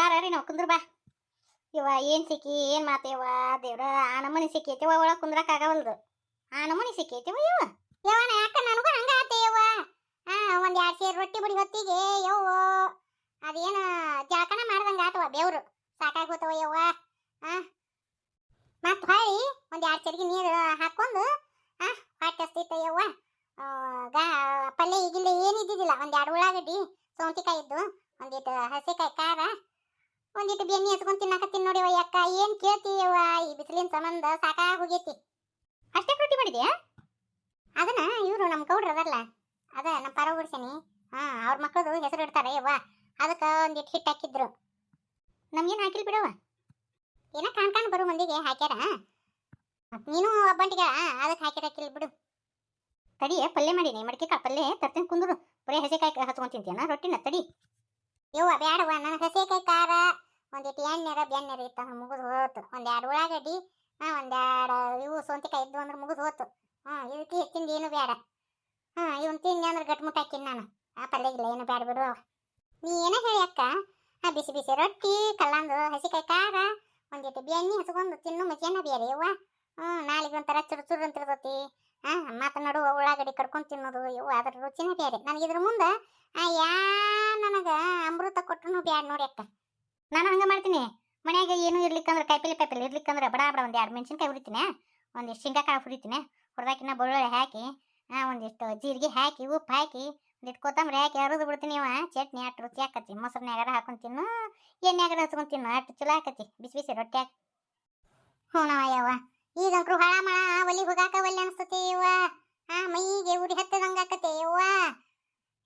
ಬಾರ ರೀ ನಾವು ಬಾ. ಇವ ಏನ್ ಸಿಕ್ಕಿ, ಏನ್ ಮಾತೇವ ದೇವ್ರ ಆ ನಮೂನಿ ಸಿಕ್ಕೈತಿವ, ಒಳಗ್ ಕುಂದ್ರಕ್ ಆಗವಲ್ದು. ಆ ನಮೂನಿ ಸಿಕ್ಕೈತಿವ ಇವ? ಯವ್ವ ಯಾಕ ನನಗೂ ಹಂಗ ಆತೇವ ಆ, ಒಂದ್ ಎರಡ್ ಸೇರ್ ರೊಟ್ಟಿ ಬಿಡಿ ಹೊತ್ತಿಗೆ, ಯವ್ವ. ಅದೇನ ಜಳಕನ ಮಾಡ್ದಂಗ ಆತವ ಬೇವ್ರು. ಸಾಕಾಗಿ ಯವ್ವ. ಆ ಮತ್ ಹೊಳ್ಳಿ, ಒಂದ್ ಎರಡ್ ಚರಿಗೆ ನೀರು ಹಾಕೊಂಡು ಆ, ಹೊಟ್ಟೆ ಹಸ್ತೈತ ಯವ್ವ. ಪಲ್ಯ ಈಗಿಲ್ಲ ಏನ್ ಇದ್ದಿದ್ದಿಲ್ಲ, ಒಂದ್ ಎರಡು ಉಳ್ಳಾಗಡ್ಡಿ, ಸೌಂತಿಕಾಯಿ ಇದ್ದು ಒಂದಿಟ್ಟು ಹಸಿಕಾಯಿ ಖಾರ ಒಂದಿಟ್ಟು ಬೆಣ್ಣೆ ಹಚ್ಕೊಂಡ್ ತಿನ್ನಾಕತ್ತೀನಿ ನೋಡಿ ಅಕ್ಕ. ಏನ್ ಕೇಳ್ತೀವ ಈ ಬಿಸಿಲಿನ ಸಂಬಂಧ ಸಾಕಾಗಿ ಹೋಗೈತಿ ಅಷ್ಟೇ ರೊಟ್ಟಿ ಮಾಡಿದ್ಯಾ? ಅದನ್ನ ಇವ್ರು ನಮ್ ಗೌಡ್ರು ಅದಲ್ಲ ಅದ ನಮ್ಮ ಪರ ಓಡ್ಸೇನಿ ಹಾ, ಅವ್ರ ಮಕ್ಕಳದು ಹೆಸರು ಇಡ್ತಾರೆ ಯವ್ವ ಅದಕ್ಕ ಒಂದಿಟ್ಟು ಹಿಟ್ಟು ಹಾಕಿದ್ರು. ನಮ್ಗೇನು ಹಾಕಿಲ್ ಬಿಡವ ಏನ ಕಾಣ್ ಕಾಣ್ ಬರೋ ಮಂದಿಗೆ ಹಾಕ್ಯಾರ? ನೀನು ಒಬ್ಬಂಟಿಗ ಅದಕ್ಕೆ ಹಾಕಿರ ಹಾಕಿಲ್ ಬಿಡು. ತಡಿ, ಪಲ್ಯ ಮಾಡೀನಿ ಮಡಿಕೆ ಕಾಳು ಪಲ್ಯ ತರ್ತೀನಿ ಕುಂದ್ರು. ಬರೀ ಹಸಿಕಾಯಿ ಹಚ್ಕೊಂಡ್ ತಿಂತೀಯನ ರೊಟ್ಟಿನ ತಡಿ. ಯವ್ವ ಬ್ಯಾಡವ್ವ ನನ್ನ ಹಸಿಕಾಯಿ ಖಾರ. ಒಂದಿಟ್ಟು ಎಣ್ಣೆರ, ಬೆಣ್ಣೆರ ಇತ್ತು ಮುಗಿದು ಹೋತು. ಒಂದೆರಡು ಉಳ್ಳಾಗಡ್ಡಿ, ಹಾಂ ಒಂದೆರಡು ಇವು ಸೌಂತಿಕಾಯಿ ಇದ್ದು ಅಂದ್ರೆ ಮುಗಿದು ಹೋತು. ಹಾ, ಇದಕ್ಕೆ ಹೆಚ್ಚಿಂದ ಏನು ಬೇಡ ಹಾ, ಇವನ್ ತಿಂಡಿ ಅಂದ್ರೆ ಗಟ್ಮುಟ್ ನಾನು. ಆ ಪಲ್ಯ ಇಲ್ಲ, ಏನು ಬೇಡ ಬಿಡು ನೀ ಏನ ಹೇಳಿ ಅಕ್ಕ? ಬಿಸಿ ಬಿಸಿ ರೊಟ್ಟಿ, ಕಲ್ಲಂದು ಹಸಿಕಾಯಿ ಖಾರ ಒಂದಿಟ್ಟು ಬೆಣ್ಣೆ ಹಚ್ಕೊಂಡು ತಿನ್ನು ಮಜಾನ ಬೇರೆ ಯವ್ವ. ಹ್ಮ್ ನಾಳೆಗೆ ಒಂಥರ ಚುರು ಚುರು ಅಂತ ಇರ್ತೈತಿ ಹಾ ಮಾತ ನಡುವ ಉಳ್ಳಾಗಡ್ಡಿ ಕರ್ಕೊಂಡ್ ತಿನ್ನೋದು, ಇವು ಅದ್ರ ರುಚಿನೇ ಬೇರೆ. ನನಗೆ ಇದ್ರ ಮುಂದೆ ಯಾ ನನಗ ಅಮೃತ ಕೊಟ್ಟನು ಬ್ಯಾಡ ನೋಡಿ ಅಕ್ಕ ನಾನು ಹಂಗೆ ಮಾಡ್ತೀನಿ. ಮನ್ಯಾಗ ಏನು ಇರ್ಲಿಕ್ಕಂದ್ರೆ ಕಾಯಿಪಲ್ಲೆ ಇರ್ಲಿಕ್ಕೆ ಇರ್ಲಿಕ್ಕಂದ್ರೆ ಬಡ ಬಡ ಒಂದು ಎರಡು ಮೆಣಸಿನ್ಕಾಯಿ ಹುರಿತೀನಿ. ಒಂದಿಷ್ಟು ಶೇಂಗಾ ಕಾಳು ಹುರಿತೀನಿ. ಹುರಿದಾಕಿನ ಬೆಳ್ಳುಳ್ಳಿ ಹಾಕಿ ಒಂದಿಷ್ಟು ಜೀರಿಗೆ ಹಾಕಿ, ಉಪ್ಪು ಹಾಕಿ ಒಂದಿಟ್ಟು ಕೊತ್ತಂಬರಿ ಹಾಕಿ ಅರದು ಬಿಡ್ತೀನಿ ಇವ. ಚಟ್ನಿ ಅಟ್ಟು ರುಚಿ ಆಕತಿ. ಮೊಸರಿನ್ಯಾಗಾರ ಹಾಕೊಂಡು ತಿನ್ನು ಎಣ್ಣೆಗಾರ ಹಚ್ಕೊಂಡು ತಿನ್ನು. ಅಟ್ಟು ಚಲೋ ಹಾಕತ್ತಿ ಬಿಸಿ ಬಿಸಿ ರೊಟ್ಟಿ ಹಾಕಿ. ಹ್ಞೂ ಯವ್ವ ಈಗಂಕ್ರು ಹಳ ಮಳ ಒಲಿ ಹೋಗಾಕ ಒಲ್ಲೆ ಅನಿಸ್ತತಿ ಇವ ಆ ಮೈಗೆ ಉರಿ ಹತ್ತದಂಗ ಇವ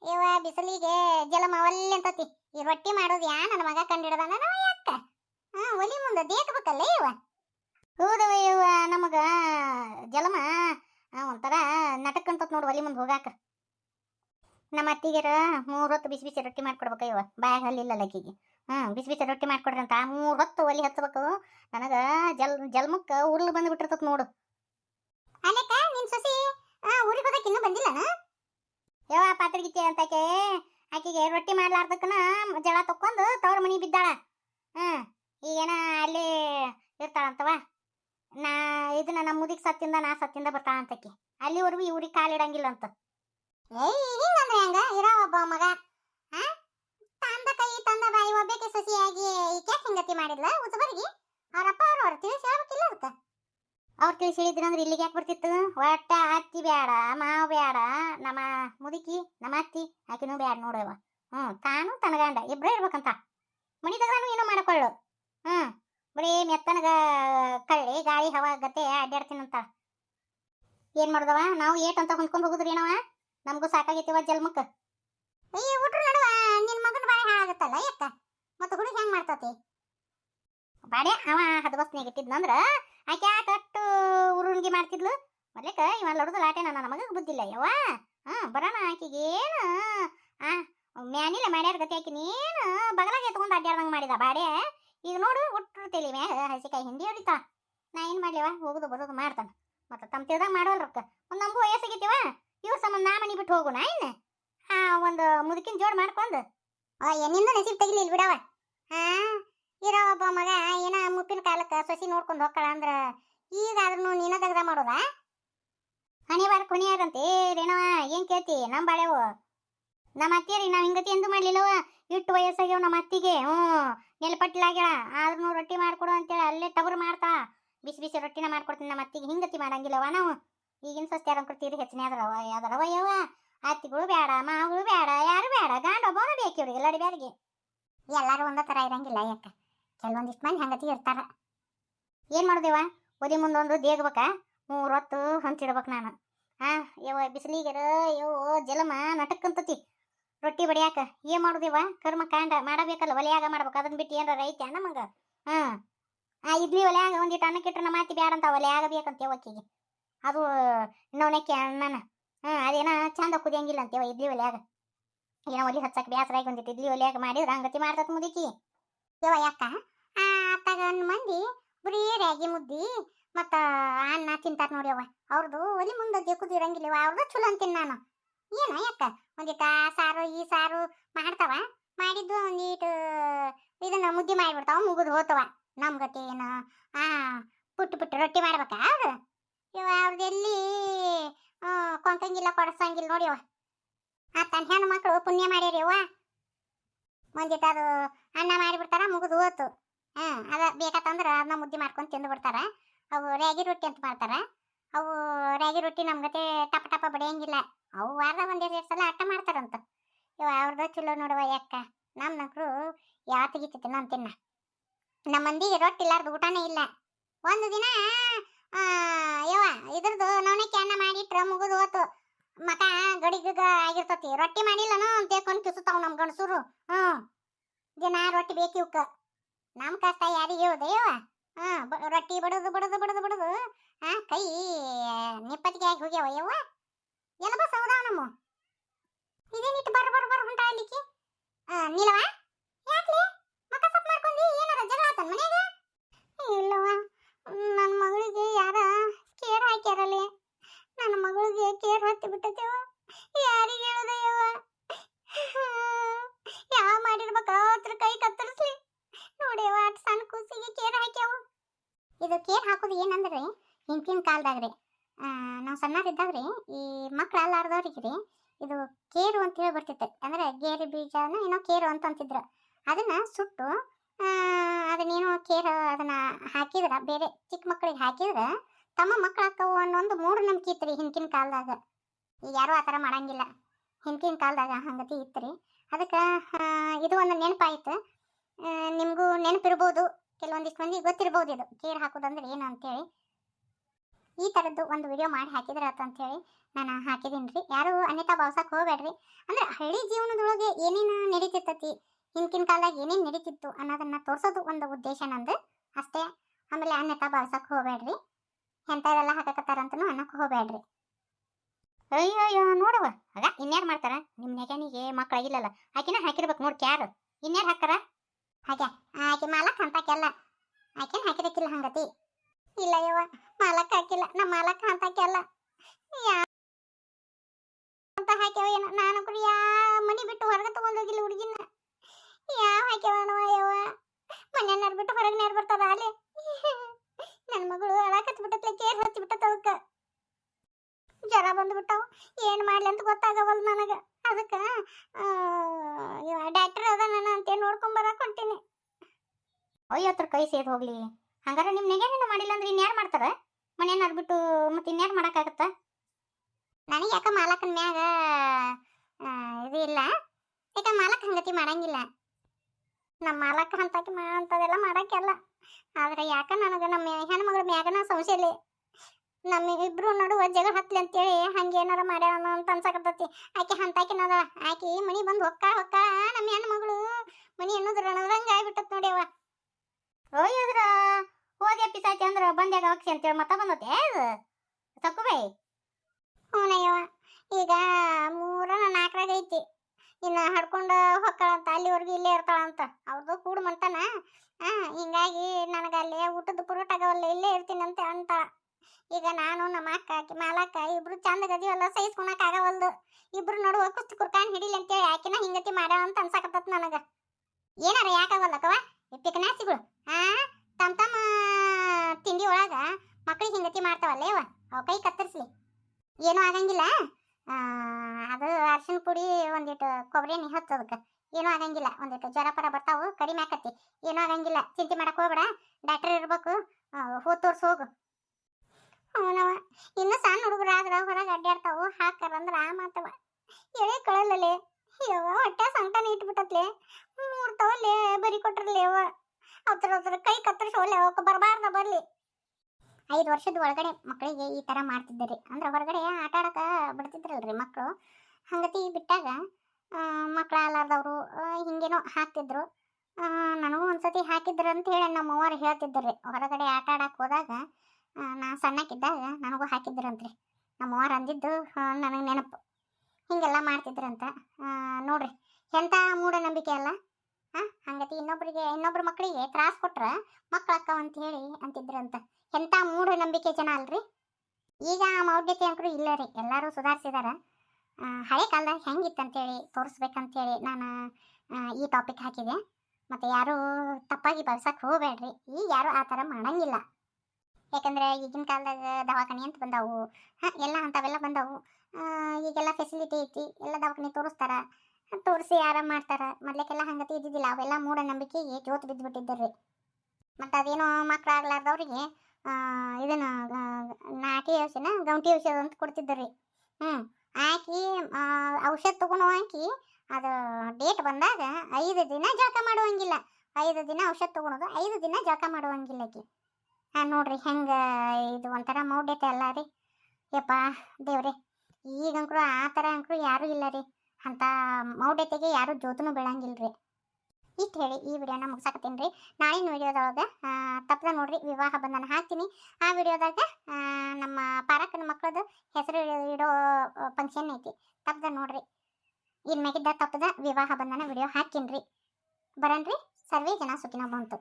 ಇವ ಬಿಸಿಲಿಗೆ ಜಲಮ ಒಲ್ಲೆ ಅಂತತಿ. ಈ ರೊಟ್ಟಿ ಮಾಡೋದು ಯಾ ನನ್ನ ಮಗ ಕಂಡಿಡ್ದಾನ? ನಮ್ಮ ಯಾಕ ಹಾ ಒಲಿ ಮುಂದೆ ದೇಕಬೇಕಲ್ಲ ಇವ ಹೌದವ ಇವ ನಮಗ ಜಲಮ ಆ, ಒಂಥರ ಅಂತ ನೋಡು ಒಲಿ ಮುಂದೆ ಹೋಗಾಕ. ನಮ್ಮ ಅತ್ತಿಗೆರ ಮೂರು ಹೊತ್ತು ಬಿಸಿ ಬಿಸಿ ರೊಟ್ಟಿ ಮಾಡ್ಕೊಡ್ಬೇಕ ಇವ ಬಾಯಾಗ ಹಲ್ಲಿಲ್ಲ ಲಕ್ಕಿಗೆ ಹ್ಮ್ ಬಿಸಿ ಬಿಸಿ ರೊಟ್ಟಿ ಮಾಡ್ಕೊಡ್ರಿ ಅಂತ. ಮೂರ್ ಹೊತ್ತು ಒಲಿ ಹಚ್ಚಬೇಕು ನನಗೆ ಜಲ್ ಜಲ್ಮಕ್ಕೆ ಉರ್ಲು ಬಂದು ಬಿಟ್ಟಿರ್ತತ್ ನೋಡು. ಅಲ್ಲಕ್ಕ ನಿನ್ ಸೊಸಿ ಊರಿಗೆ ಹೋದಕ್ಕೆ ಇನ್ನೂ ಬಂದಿಲ್ಲನ? ಯವ್ವ ಪಾತ್ರಿಗಿತ್ತಿ ಅಂತಕ್ಕೆ ಆಕೆಗೆ ರೊಟ್ಟಿ ಮಾಡ್ಲಾರ್ದಕ್ಕನ ಜಳ ತಕ್ಕೊಂಡು ತವ್ರ ಮನಿ ಬಿದ್ದಾಳ. ಹ್ಮ್ ಈಗೇನ ಅಲ್ಲಿ ಇರ್ತಾಳಂತವ ನಾ ಇದನ್ನ ನಮ್ಮ ಮುದಿಗೆ ಸತ್ತಿಂದ ನಾ ಸತ್ತಿಂದ ಬರ್ತಾಳ ಅಂತಕ್ಕೆ ಅಲ್ಲಿವರೆಗೂ ಇವ್ರಿಗೆ ಕಾಲಿಡಂಗಿಲ್ಲ ಅಂತ. ಏಯ್ ಹಿಂಗಂದ್ರೆ ಹೆಂಗ ಇರೋ ಒಬ್ಬ ಮಗ. ಹಾ? ತಂದ ಬಾಯಿ ಒಬ್ಬಕ್ಕೆ ಸೊಸಿಯಾಗಿ ಈಕೆ ಹೆಂಗತಿ ಮಾಡಿದ್ಲ ಉಸಬರಿಗೆ ಅವರಪ್ಪ ಅವ್ರು ಅವ್ರು ತಿಳಿಸಿ ಹೇಳ್ಬೇಕಿಲ್ಲ ಅದಕ್ಕೆ. ಅವ್ರು ತಿಳಿಸಿ ಹೇಳಿದ್ರಂದ್ರೆ ಇಲ್ಲಿಗೆ ಯಾಕೆ ಬರ್ತಿತ್ತು? ಒಟ್ಟ ಅತ್ತಿ ಬೇಡ ಮಾವ ಬೇಡ ನಮ್ಮ ಮುದುಕಿ, ನಮ್ಮ ಅತ್ತಿ ಆಕಿನೂ ಬೇಡ ನೋಡವ. ಹ್ಞೂ ತಾನು ತನ್ನ ಗಂಡ ಇಬ್ಬರೇ ಇರ್ಬೇಕಂತ. ಮನಿ ತಗದಾನು ಏನೋ ಮಾಡ್ಕೊಳ್ಳು ಹ್ಞೂ ಬರೀ ಮೆತ್ತನಗ ಕಳ್ಳಿ, ಗಾಳಿ, ಹವಾ ಗತೆ ಅಡ್ಡಾಡ್ತೀನಂತ ಏನ್ ಮಾಡ್ದವ? ನಾವು ಏಟ್ ಅಂತ ಹೊಂದ್ಕೊಂಡು ಹೋಗುದ್ರಿ ಏನವ ನಮಗೂ ಸಾಕಾಗೈತಿವ ಜಲ್ಮಕ್ಕ. ಅಯ್ಯ ನಿನ್ ಹಾಳಾಗತ್ತಲ್ಲ ಯಾಕ ಮತ್ತೆ ಹುಡುಗ ಹೆಂಗ್ ಮಾಡ್ತತಿ? ಬಾಡೆ ಅವ ಹದಬಸ್ನ್ಯಾಗ ಇಟ್ಟಿದ್ನಂದ್ರ ಆಕೆ ಆ ಕಟ್ಟು ಉರುಣ್ಗಿ ಮಾಡ್ತಿದ್ಲು. ಮೊದ್ಲೇಕ ಇವ ಲಡ್ದು ಲಾಟೆ ನನ್ನ ಮಗ ಬುದ್ಧಿಲ್ಲ ಯವ್ವ? ಹಾ, ಬರೋಣ ಏನು? ಆ ಮ್ಯಾನಿಲ್ಲ ಮಾಡ್ಯಾರ ಗತಿ ಆಕಿ ನೀನು ಬಗಲಾಗೆ ಎತ್ಕೊಂಡು ಅಡ್ಡಾಡ್ದಂಗೆ ಮಾಡಿದ ಬಾಡೆ ಈಗ ನೋಡು ಮ್ಯಾ ಮ್ಯಾಗ ಹಸಿಕಾಯಿ ಹಿಂಡಿ ಹೊಡಿತಾ. ನಾ ಏನು ಮಾಡ್ಲಿವ? ಹೋಗುದು ಬರೋದು ಮಾಡ್ತಾನ. ಮತ್ತೆ ತಮ್ಮ ತಿಳ್ದಾಗ ಮಾಡೋಲ್ ರೊಕ್ಕ. ಒಂದು ನಮಗೂ ವಯಸ್ಸಾಗೈತಿವ ಇವ್ರ ಸಂಬಂಧ ನಾ ಮನಿ ಬಿಟ್ಟು ಹೋಗೋಣ ಏನು? ಆ, ಒಂದು ಮುದುಕಿನ ಜೋಡ್ ಮಾಡ್ಕೊಂಡು ಎನ್ನಿಂದ ನಸೀಬ್ ತೆಗಿಲಿಲ್ಲ ಬಿಡವ? ಹಾ ಇರೋ ಮಗ, ಏನ ಮುಪ್ಪಿನ ಕಾಲಕ್ಕೆ ಸೊಸಿ ನೋಡ್ಕೊಂಡು ಹೋಗ್ಕಳ ಅಂದ್ರ ಈಗ ಈಗಾದ್ರೂ ನೀನ ತೆಗ್ದ ಮಾಡೋದಾ? ಹಣೆ ಬಾರ ಕೊನೆಯಾರಂತೆ ರೇಣವ, ಏನ್ ಕೇಳ್ತಿ? ನಮ್ ಬಾಳೆವು ನಮ್ಮ ಅತ್ತಿಯರಿ, ನಾವು ಹಿಂಗತಿ ಎಂದು ಮಾಡ್ಲಿಲ್ಲವ ಇಟ್ಟು ವಯಸ್ಸಾಗ್ಯವ ನಮ್ಮ ಅತ್ತಿಗೆ. ಹ್ಞೂ, ನೆಲಪಟ್ಲಾಗ್ಯಾಳ. ಆದ್ರೂ ರೊಟ್ಟಿ ಮಾಡ್ಕೊಡು ಅಂತೇಳಿ ಅಲ್ಲೇ ಟಬರ್ ಮಾಡ್ತಾ. ಬಿಸಿ ಬಿಸಿ ರೊಟ್ಟಿನ ಮಾಡ್ಕೊಡ್ತೀನಿ ನಮ್ಮ ಅತ್ತಿಗೆ. ಹಿಂಗತಿ ಮಾಡಂಗಿಲ್ಲವ ನಾವು. ಈಗಿನ ಸಸ್ತಿ ಯಾರು ತೀರಿ ಹೆಚ್ಚಿನ ಅದ್ರವ ಯಾವ್ದಾರವ ಯವ್ವ? ಅತ್ತಿಗಳು ಬೇಡ, ಮಾವುಗಳು ಬೇಡ, ಯಾರು ಬೇಡ. ಗಾಂಡ ಒಬ್ಬನ ಬೇಕು ಇವ್ರಿಗೆ ಎಲ್ಲರೂ ಬೇರೆಗೆ ಎಲ್ಲರೂ ಒಂದ ಥರ ಇರಂಗಿಲ್ಲ ಯಾಕ? ಕೆಲವೊಂದಿಷ್ಟು ಮಂದಿ ಹಂಗತಿ ಇರ್ತಾರ. ಏನ್ ಮಾಡ್ದೇವ? ಒದಿ ಮುಂದೊಂದು ದೇಗ್ಬೇಕ ಮೂರು ಹೊತ್ತು ಹಂಚಿಡ್ಬೇಕು ನಾನು. ಹಾಂ ಯವ ಬಿಸಿಲಿಗೆರ, ಯವ್ವ ಜಲಮ ನಟಕ್ಕಂತತಿ. ರೊಟ್ಟಿ ಬಡಿಯಾಕ ಏನು ಮಾಡುದೇವ? ಕರ್ಮ ಕಾಂಡ ಮಾಡಬೇಕಲ್ಲ, ಒಲೆಯಾಗ ಮಾಡ್ಬೇಕು ಅದನ್ನ ಬಿಟ್ಟು ಏನಾರ ಐತೆ ನಮಗ? ಹಾ ಆ ಇಡ್ಲಿ ಒಲೆಯಾಗ ಒಂದಿಟ್ಟು ಅನ್ನಕ್ಕೆ ಇಟ್ರೆ ನಮ್ಮ ಮಾತಿ ಬೇಡ ಅಂತ ಒಲೆಯಾಗ ಬೇಕಂತ ಅಕ್ಕಿಗೆ. ಅದು ನವನಕ್ಕೆ ಅಣ್ಣನ. ಹಾ ಅದೇನ ಚಂದ ಕುದಿಯಂಗಿಲ್ಲ ಅಂತೇವ ಇಡ್ಲಿ ಒಲ್ಯಾಗ? ಏನೋ ಒಲಿ ಹಚ್ಚಕ್ ಬ್ಯಾಸರಾಗಿ ಬಂದಿತ್ತು, ಇಡ್ಲಿ ಒಲ್ಯಾಗ ಮಾಡಿದ್ರ ಹಂಗತಿ ಮಾಡ್ತತ್ ಮುದುಕಿ. ಯವ ಯಾಕ? ಆ ಅತ್ತಾಗ ಮಂದಿ ಬರೀ ರಾಗಿ ಮುದ್ದಿ ಮತ್ತ ಅನ್ನ ತಿಂತಾರ ನೋಡಿ ಅವ್ವ ಅವ್ರದ್ದು ಒಲಿ ಮುಂದೆ ದೇಕುದು ಇರಂಗಿಲ್ಲ ಅವ್ರದ್ದು ಚಲೋ ಅಂತೀನಿ ನಾನು. ಏನ ಯಾಕ? ಒಂದಿಟ್ಟು ಸಾರು, ಈ ಸಾರು ಮಾಡ್ತಾವ? ಮಾಡಿದ್ದು ನೀಟ್ ಇದನ್ನ ಮುದ್ದೆ ಮಾಡಿಬಿಡ್ತಾವ, ಮುಗಿದು ಹೋತವ. ನಮ್ಗತಿ ಏನು ಆ ಪುಟ್ಟು ಪುಟ್ಟು ರೊಟ್ಟಿ ಮಾಡ್ಬೇಕಾ ಅವ್ರು ಇವ ಅವ್ರದೆಲ್ಲಿ ಕೊಂಕಂಗಿಲ್ಲ ಕೊಡಸಂಗಿಲ್ಲ ನೋಡಿ ಅವ ಆ ತನ್ನ ಹೆಣ್ಣು ಮಕ್ಕಳು ಪುಣ್ಯ ಮಾಡ್ಯಾರಿ ಅವ್ವ. ಮುಂದಿಟ್ಟು ಅದು ಅನ್ನ ಮಾಡಿಬಿಡ್ತಾರ, ಮುಗಿದು ಹೋತು. ಹ್ಮ್, ಅದ ಬೇಕತ್ತಂದ್ರ ಅದನ್ನ ಮುದ್ದೆ ಮಾಡ್ಕೊಂಡು ತಿಂದು ಬಿಡ್ತಾರ. ಅವು ರಾಗಿ ರೊಟ್ಟಿ ಅಂತ ಮಾಡ್ತಾರ. ಅವು ರಾಗಿ ರೊಟ್ಟಿ ನಮ್ ಗತೆ ಟಪ ಟಪ ಬಡಿಯಂಗಿಲ್ಲ. ಅವು ವಾರದ ಒಂದೆರಡು ಎರಡು ಸಲ ಆಟ ಮಾಡ್ತಾರಂತ. ಇವ ಅವ್ರದ್ದು ಚಲೋ ನೋಡುವ ಯಾಕ? ನಮ್ ನಕ್ರು ಯಾವ ತೆಗಿತೈತಿ ನಾನು ತಿನ್ನ ನಮ್ಮ ಮಂದಿಗೆ ರೊಟ್ಟಿ ಇಲ್ಲಾರ್ದು ಊಟನೇ ಇಲ್ಲ. ಒಂದು ದಿನ ಯವ್ವ, ಇದ್ರದ್ದು ನವಣಕ್ಕಿ ಅನ್ನ ಮಾಡಿಟ್ರ ಮುಗಿದು ಹೋತು ಮಕ ಗಡಿಗ ಆಗಿರ್ತತಿ. ರೊಟ್ಟಿ ಮಾಡಿಲ್ಲನು ಅಂತ ಹೇಳ್ಕೊಂಡು ಕಿಸುತ್ತಾವ ನಮ್ಮ ಗಣಸುರು ಹ್ಮ್ ದಿನ ರೊಟ್ಟಿ ಬೇಕು ಇವಕ್ಕ ನಮ್ಮ ಕಷ್ಟ ಯಾರಿಗೆ ಹೇಳುದ ಹಾಂ ಹಾ ರೊಟ್ಟಿ ಬಡದು ಬಡದು ಬಡದು ಬಡದು. ಆ ಕೈ, ನಿಪ್ಪತ್ತಿಗೆ ಆಗಿ ಹೋಗ್ಯಾವ, ಯವ್ವ? ಎಲ್ಲ ಬಸ್ ಹೌದಾವ ನಮ್ಮ? ಇದೇನಿಟ್ಟು ಬರ್, ಬರ ಬರ ಹೊಂಟ ಅಲ್ಲಿಕ್ಕೆ ನೀಲವ ಯಾಕ್ಲೆ? ಮಕ ಸಪ್ ಮಾಡ್ಕೊಂಡಿ? ಏನಾರ ಜಗಳ ಆತನ್ ಮನ್ಯಾಗ? ಇಲ್ಲವ ನನ್ನ ಮಗಳಿಗೆ ಯಾರ ಕೇರ್ ಹಾಕ್ಯಾರಲ್ಲಿ? ನನ್ನ ಮಗಳಿಗೆ ಕೇರ್ ಹತ್ತಿ ಬಿಟ್ಟತೇವ? ಯಾರಿಗೆ ಹೇಳದಯ್ಯವ ಯಾವ ಮಾಡಿರ್ಬೇಕ ಅದ್ರ ಕೈ ಕತ್ತರಿಸ್ಲಿ. ನೋಡ್ಯವ ಅಟ್ ಸಣ್ಣ ಕೂಸಿಗೆ ಕೇರ್ ಹಾಕ್ಯಾವ. ಇದು ಕೇರ್ ಹಾಕೋದು ಏನಂದ್ರೆ ಹಿಂದಿನ ಕಾಲದಾಗ್ರಿ ನಾವು ಸಣ್ಣರಿದ್ದಾಗ್ರಿ ಈ ಮಕ್ಳು ಅಲ್ಲಾರ್ದವ್ರಿಗೆ ರೀ, ಇದು ಕೇರು ಅಂತ ಹೇಳಿ ಬರ್ತಿತ್ತು. ಅಂದ್ರೆ ಗೇರು ಬೀಜನ ಏನೋ ಕೇರು ಅಂತ ಅಂತಿದ್ರು. ಅದನ್ನ ಸುಟ್ಟು ಅದನ್ನೇನೋ ಕೇರ್, ಅದನ್ನ ಹಾಕಿದ್ರ, ಬೇರೆ ಚಿಕ್ಕ ಮಕ್ಕಳಿಗೆ ಹಾಕಿದ್ರ, ತಮ್ಮ ಮಕ್ಕಳು ಹಾಕವು ಅನ್ನೋ ಒಂದು ಮೂಢನಂಬಿಕೆ ಇತ್ತು ರೀ ಹಿಂದಿನ ಕಾಲದಾಗ. ಈಗ ಯಾರು ಆ ಥರ ಮಾಡಂಗಿಲ್ಲ. ಹಿಂದಿನ ಕಾಲದಾಗ ಹಂಗತಿ ಇತ್ತು ರೀ ಅದಕ್ಕೆ ಇದು ಒಂದು ನೆನಪಾಯ್ತು. ನಿಮಗೂ ನೆನಪಿರ್ಬೋದು. ಕೆಲವೊಂದಿಷ್ಟು ಮಂದಿ ಗೊತ್ತಿರ್ಬೋದು ಇದು. ಕೇರ್ ಹಾಕೋದಂದ್ರೆ ಏನು ಅಂತೇಳಿ. ಈ ಥರದ್ದು ಒಂದು ವಿಡಿಯೋ ಮಾಡಿ ಹಾಕಿದ್ರೆ ಆತ ಅಂತೇಳಿ ನಾನು ಹಾಕಿದ್ದೀನಿ ರೀ ಯಾರು ಅನ್ಯತಾ ಭಾವಸಕ್ಕೆ ಹೋಗ್ಬೇಡ್ರಿ. ಅಂದ್ರೆ ಹಳ್ಳಿ ಜೀವನದೊಳಗೆ ಏನೇನು ನಡೀತಿರ್ತತಿ ಹಿಂದಿನ ಕಾಲದಾಗ ಏನೇನು ನಡೀತಿತ್ತು ಅನ್ನೋದನ್ನ ತೋರ್ಸೋದು ಒಂದು ಉದ್ದೇಶ ನಂದು. ಅಷ್ಟೇ. ಆಮೇಲೆ ಅನ್ಯತಾ ಭಾವ್ಸಕ್ಕೆ ಹೋಗ್ಬೇಡ್ರಿ. ಹಾಕಕತ್ತಾರ ಹಾಕಕತ್ತಾರಂತನೂ ಅನ್ನಕ್ಕೆ ಹೋಗ್ಬೇಡ್ರಿ. ಅಯ್ಯೋ ಅಯ್ಯೋ ನೋಡುವ ಅದ ಇನ್ಯಾರು ಮಾಡ್ತಾರ? ನಿಮ್ಮ ನೆಗನಿಗೆ ಮಕ್ಕಳಾಗಿಲ್ಲಲ್ಲ ಆಕಿನ ಹಾಕಿರ್ಬೇಕು ನೋಡಿ ಕ್ಯಾರು. ಇನ್ಯಾರು ಹಾಕಾರ ಹಾಗೆ. ಆಕೆ ಮಾಲಕ್ ಅಂತಾಕೆಲ್ಲ ಆಕೆನ ಹಾಕಿರಕ್ಕಿಲ್ಲ ಹಂಗತಿ. ಇಲ್ಲ ಯವ್ವ, ಮಾಲಕ್ ಹಾಕಿಲ್ಲ. ನಮ್ಮ ಮಾಲಕ್ ಅಂತಾಕೆಲ್ಲ ಅಂತ ಹಾಕ್ಯಾವ ಏನೋ. ನಾನು ಕೂಡ ಯಾ ಮನಿ ಬಿಟ್ಟು ಹೊರಗೆ ತಗೊಂಡೋಗಿಲ್ಲ ಹುಡುಗಿನ. ಯಾವ ಹಾಕ್ಯಾವ ಯವ್ವ ಮನೆ ನಡ್ಬಿಟ್ಟು ಹೊರಗೆ ನೇರ್ ಬರ್ತಾರ ಅಲ್ಲಿ. ನನ್ನ ಮಗಳು ಅಳಕತ್ ಬಿಟ್ಟತ್ಲೆ ಕೇರ್ ಹಚ್ಚಿ ಬಿಟ್ಟತ್ ಅದಕ್ಕ ಜ್ವರ ಬಂದ್ಬಿಟ್ಟವು. ಏನು ಮಾಡ್ಲಿ ಅಂತ ಗೊತ್ತಾಗವಲ್ ನನಗ. ಅದಕ್ಕ ಡಾಕ್ಟರ್ ಅದ ನಾನು ಅಂತೇಳಿ ನೋಡ್ಕೊಂಡ್ ಬರಕ್ ಹೊಂಟೀನಿ. ಅಯ್ಯೋ ಹತ್ರ ಕೈ ಸೇದ್ ಹೋಗ್ಲಿ. ಹಂಗಾರ ನಿಮ್ ನೆಗೆನೇನು ಮಾಡಿಲ್ಲ ಅಂದ್ರೆ ಇನ್ಯಾರು ಮಾಡ್ತಾರ? ಮನೆಯನ್ನಾರು ಬಿಟ್ಟು ಮತ್ತೆ ಇನ್ಯಾರು ಮಾಡಕ್ಕಾಗತ್ತ? ನನಗೆ ಯಾಕ ಮಾಲಕನ ಮ್ಯಾಗ ಇದು ಇಲ್ಲ. ಯಾಕ ಮಾಲಕ್ ಹಂಗತಿ ಮಾಡಂಗಿಲ್ಲ. ನಮ್ಮ ಮಾಲಕ ಹಂತಕ್ಕೆ ಮಾ ಅಂತದೆಲ್ಲ ಮಾಡಕ್ಕೆಲ್ಲ. ಆದ್ರೆ ಯಾಕ ನನಗೆ ನಮ್ಮ ಹೆಣ್ಮಗಳ ಮ್ಯಾಗನ ಸಂಶಯಲಿ ನಮ್ಮ ಇಬ್ರು ನಡುವ ಜಗಳ ಹತ್ಲಿ ಅಂತೇಳಿ ಏನಾರ ಮಾಡ್ಯಾಳ ಅಂತ ಅನ್ಸಕತ್ತತಿ. ಆಕೆ ಹಂತಾಕಿನದ ಆಕಿ ಮನಿ ಬಂದು ಹೊಕ್ಕ ಹೊಕ್ಕ, ನಮ್ಮ ಹೆಣ್ಮಗಳು ಮನಿ ಅನ್ನೋದು ರಣದಂಗ ಆಗ್ಬಿಟ್ಟತ್ ನೋಡ್ಯವ ಹೋಯ್ದ್ರ ಹೋದೆ ಪಿಸಾಚಿ ಅಂದ್ರ ಬಂದ್ಯಾಗ ಅಕ್ಷಿ ಅಂತೇಳಿ ಮತ್ತ ಬಂದತೆ ಅದು ತಕ್ಕುಬೇ ಹ್ಞೂನಯ್ಯವ ಈಗ ಮೂರ ನಾಲ್ಕರಾಗ ಐತಿ. ಇನ್ನ ಹಡ್ಕೊಂಡು ಹೊಕ್ಕಳಂತ ಅಲ್ಲಿವರೆಗೂ ಇಲ್ಲೇ ಇರ್ತಾಳಂತ. ಅವ್ರದ್ದು ಕೂಡು ಆ, ಹಿಂಗಾಗಿ ನನಗೆ ಅಲ್ಲಿ ಊಟದ ಪುರೋಟಾಗವಲ್ಲ ಇಲ್ಲೇ ಇರ್ತೀನಿ ಅಂತ ಅಂತ ಈಗ ನಾನು, ನಮ್ಮ ಅಕ್ಕ, ಆಕಿ, ಮಾಲಕ್ಕ, ಇಬ್ರು ಚಂದ ಗದಿವಲ್ಲ ಸಹಿಸ್ಕೊಳಕ್ ಆಗವಲ್ದು. ಇಬ್ರು ನಡುವ ಕುಸ್ತಿ ಕುರ್ಕಾನ್ ಹಿಡಿಲಿ ಅಂತೇಳಿ ಆಕಿನ ಹಿಂಗತಿ ಮಾಡ್ಯಾವ ಅಂತ ಅನ್ಸಾಕತ್ತತ್ ನನಗ. ಏನಾರ ಯಾಕಾಗಲ್ಲಕವ ಪಿಕನಾಸಿಗಳು ಆ, ತಮ್ ತಮ್ಮ ತಿಂಡಿ ಒಳಗ ಮಕ್ಳಿಗೆ ಹಿಂಗತಿ ಮಾಡ್ತಾವಲ್ಲ ಅವ ಕೈ ಕತ್ತರಿಸ್ಲಿ. ಏನೂ ಆಗಂಗಿಲ್ಲ. ಅದು ಅರ್ಶಿನ ಪುಡಿ ಒಂದಿಟ್ಟು ಕೊಬ್ಬರಿ ಹತ್ತು ಅದಕ್ಕೆ. ಏನೂ ಆಗಂಗಿಲ್ಲ. ಒಂದಿಟ್ಟು ಜ್ವರ ಪರ ಬರ್ತಾವು, ಕಡಿಮೆ ಆಕತಿ. ಏನೂ ಆಗಂಗಿಲ್ಲ. ಚಿಂತೆ ಮಾಡಕ್ ಹೋಗ್ಬೇಡ. ಡಾಕ್ಟರ್ ಇರ್ಬೇಕು. ಹೋಗಿ ತೋರ್ಸಿ ಹೋಗು. ಅವನವ ಇನ್ನೂ ಸಣ್ಣ ಹುಡುಗರಾದ್ರ ಹೊರಗೆ ಅಡ್ಡಾಡ್ತಾವು ಹಾಕಾರಂದ್ರ ಆ ಮಾತವ. ಎಳೆ ಕಳಲ್ಲಲೆ. ಯವ್ವ ಹೊಟ್ಟೆ ಸಂಕಟನ ಇಟ್ಬಿಟ್ಟತ್ಲೆ. ಮೂರ್ ತವಲ್ಲೇ ಬರಿ ಕೊಟ್ರಲ್ಲ ಯವ್ವ ಅವ್ರ ಅವ್ರ ಕೈ ಕತ್ತರಿಸಿ, ಒಳ್ಳೆ ಅವಕ್ಕೆ ಬರಬಾರ್ದ ಬರ್ಲಿ. ಐದು ವರ್ಷದ ಒಳಗಡೆ ಮಕ್ಕಳಿಗೆ ಈ ತರ ಮಾಡ್ತಿದ್ದರಿ ಅಂದ್ರೆ ಹೊರಗಡೆ ಆಟ ಆಡಕ್ಕೆ ಬಿಡ್ತಿದ್ರಲ್ರಿ ಮಕ್ಕಳು ಹಂಗತಿ ಬಿಟ್ಟಾಗ ಮಕ್ಕಳ ಅಲ್ಲಾರ್ದವ್ರು ಹಿಂಗೇನೋ ಹಾಕ್ತಿದ್ರು. ನನಗೂ ಒಂದ್ಸತಿ ಹಾಕಿದ್ರು ಅಂತ ಹೇಳಿ ನಮ್ಮ ಹೇಳ್ತಿದ್ರು ರೀ. ಹೊರಗಡೆ ಆಟ ಆಡಕ್ಕೆ ಹೋದಾಗ ನಾ ಸಣ್ಣಕ್ಕಿದ್ದಾಗ ನನಗೂ ಹಾಕಿದ್ರಂತ್ರಿ ನಮ್ಮ ಅವ್ರು ಅಂದಿದ್ದು ನನಗೆ ನೆನಪು. ಹಿಂಗೆಲ್ಲ ಮಾಡ್ತಿದ್ರಂತ ನೋಡ್ರಿ ಎಂಥ ಮೂಢನಂಬಿಕೆ ಅಲ್ಲ? ಹಾಂ ಹಂಗತಿ ಇನ್ನೊಬ್ರಿಗೆ, ಇನ್ನೊಬ್ರ ಮಕ್ಕಳಿಗೆ ತ್ರಾಸ್ ಕೊಟ್ರೆ ಅಕ್ಕವ ಅಂತ ಹೇಳಿ ಅಂತಿದ್ರಂತ ಎಂಥ ಮೂಢನಂಬಿಕೆ ಜನ ಅಲ್ರಿ? ಈಗ ಆ ಮೌಢ್ಯತೆ ಅಂಕರು ಇಲ್ಲ ರೀ. ಎಲ್ಲರೂ ಸುಧಾರಿಸಿದಾರ. ಹಳೆ ಕಾಲದಾಗ ಹೆಂಗಿತ್ತಂತೇಳಿ, ತೋರಿಸ್ಬೇಕಂತೇಳಿ ನಾನು ಈ ಟಾಪಿಕ್ ಹಾಕಿದೆ. ಮತ್ತು ಯಾರೂ ತಪ್ಪಾಗಿ ಬಳಸಕ್ಕೆ ಹೋಗಬೇಡ್ರಿ. ಈಗ ಯಾರು ಆ ಥರ ಮಾಡಂಗಿಲ್ಲ. ಯಾಕಂದ್ರೆ ಈಗಿನ ಕಾಲದಾಗ ದವಾಖಾನೆ ಅಂತ ಬಂದವು. ಹಾಂ, ಎಲ್ಲ ಅಂಥವೆಲ್ಲ ಬಂದವು. ಈಗೆಲ್ಲ ಫೆಸಿಲಿಟಿ ಐತಿ. ಎಲ್ಲ ದವಾಖಾನೆ ತೋರಿಸ್ತಾರ. ತೋರಿಸಿ ಆರಾಮ್ ಮಾಡ್ತಾರ. ಮೊದ್ಲಕ್ಕೆಲ್ಲ ಹಂಗತಿ ಇದ್ದಿದ್ದಿಲ್ಲ. ಅವೆಲ್ಲ ಮೂಢನಂಬಿಕೆಗೆ ಜೋತು ಬಿದ್ದುಬಿಟ್ಟಿದ್ದರ್ರಿ ಮತ್ತು ಅದೇನೋ ಮಕ್ಳು ಆಗ್ಲಾರ್ದವ್ರಿಗೆ ಇದನ್ನ ನಾಟಿ ಔಷಧಿನ ಗೌಂಟಿ ಔಷಧ ಅಂತ ಕೊಡ್ತಿದ್ದರ್ರಿ ಹ್ಞೂ ಹಾಕಿ ಆ, ಔಷಧ ತೊಗೊಂಡು ಹಾಕಿ ಅದು ಡೇಟ್ ಬಂದಾಗ ಐದು ದಿನ ಜಳಕ ಮಾಡುವಂಗಿಲ್ಲ. ಐದು ದಿನ ಔಷಧ ತಗೊಳೋದು ಐದು ದಿನ ಜಳಕ ಮಾಡುವಂಗಿಲ್ಲ ಆಕಿ. ಹಾಂ ನೋಡ್ರಿ ಹೆಂಗೆ ಇದು ಒಂಥರ ಮೌಢ್ಯತೆ ಅಲ್ಲ ರೀ. ಯಪ್ಪ ದೇವ್ರಿ ಈಗಂಕ್ರು ಆ ಥರ ಅಂಕರು ಯಾರೂ ಇಲ್ಲ ರೀ. ಅಂಥ ಮೌಢ್ಯತೆಗೆ ಯಾರೂ ಜೋತನೂ ಬೀಳಂಗಿಲ್ಲ ರೀ ಇಷ್ಟು ಹೇಳಿ ಈ ವಿಡಿಯೋನ ಮುಗಿಸಾಕತ್ತೀನಿ ರೀ. ನಾಳಿನ ವಿಡಿಯೋದೊಳಗೆ ತಪ್ಪದ ನೋಡ್ರಿ, ವಿವಾಹ ಬಂಧನ ಹಾಕ್ತೀನಿ. ಆ ವಿಡಿಯೋದಾಗ ನಮ್ಮ ಪಾರಕ್ಕನ ಮಕ್ಕಳದು ಹೆಸರು ಇಡೋ ಫಂಕ್ಷನ್ ಐತಿ. ತಪ್ಪದ ನೋಡ್ರಿ. ಇನ್ಮ್ಯಾಗಿದ್ದ ತಪ್ಪದ ವಿವಾಹ ಬಂಧನ ವಿಡಿಯೋ ಹಾಕಿನ್ರಿ ಬರನ್ರಿ. ಸರ್ವೇ ಜನ ಸುಖಿನ ಬಂತು